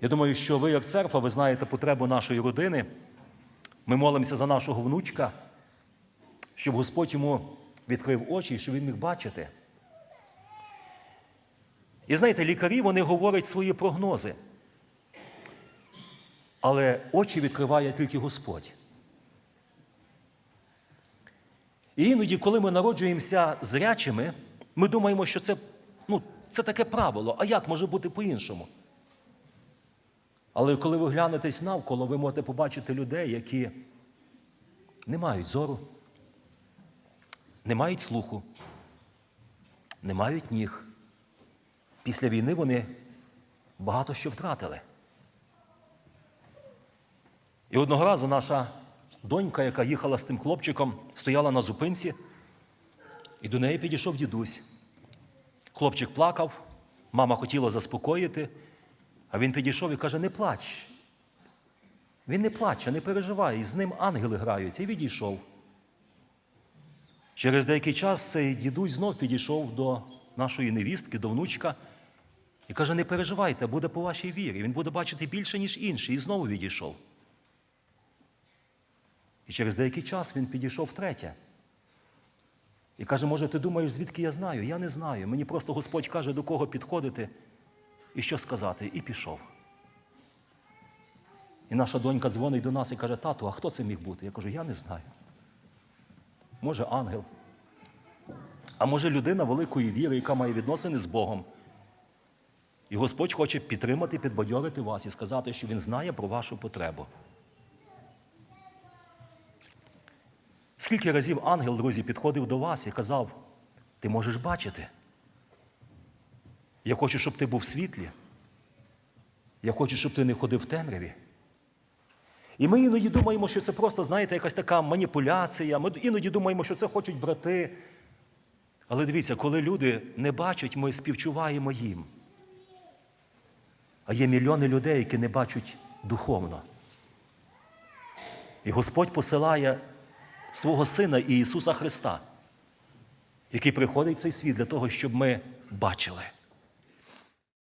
Я думаю, що ви, як церква, ви знаєте потребу нашої родини. Ми молимося за нашого внучка, щоб Господь йому відкрив очі і щоб він міг бачити. І знаєте, лікарі вони говорять свої прогнози. Але очі відкриває тільки Господь. І іноді, коли ми народжуємося зрячими, ми думаємо, що це, ну, це таке правило. А як може бути по-іншому? Але коли ви глянетесь навколо, ви можете побачити людей, які не мають зору, не мають слуху, не мають ніг. Після війни вони багато що втратили. І одного разу наша донька, яка їхала з тим хлопчиком, стояла на зупинці, і до неї підійшов дідусь. Хлопчик плакав, мама хотіла заспокоїти, а він підійшов і каже: не плач. Він не плаче, не переживай, і з ним ангели граються, і відійшов. Через деякий час цей дідусь знов підійшов до нашої невістки, до внучка, і каже: не переживайте, буде по вашій вірі. Він буде бачити більше, ніж інші, і знову відійшов. І через деякий час він підійшов втретє. І каже, може, ти думаєш, звідки я знаю? Я не знаю. Мені просто Господь каже, до кого підходити і що сказати, і пішов. І наша донька дзвонить до нас і каже, тату, а хто це міг бути? Я кажу, я не знаю. Може, ангел. А може людина великої віри, яка має відносини з Богом. І Господь хоче підтримати, підбадьорити вас і сказати, що Він знає про вашу потребу. Скільки разів ангел, друзі, підходив до вас і казав, ти можеш бачити. Я хочу, щоб ти був в світлі. Я хочу, щоб ти не ходив в темряві. І ми іноді думаємо, що це просто, знаєте, якась така маніпуляція. Ми іноді думаємо, що це хочуть брати. Але дивіться, коли люди не бачать, ми співчуваємо їм. А є мільйони людей, які не бачать духовно. І Господь посилає свого Сина Ісуса Христа, який приходить в цей світ для того, щоб ми бачили.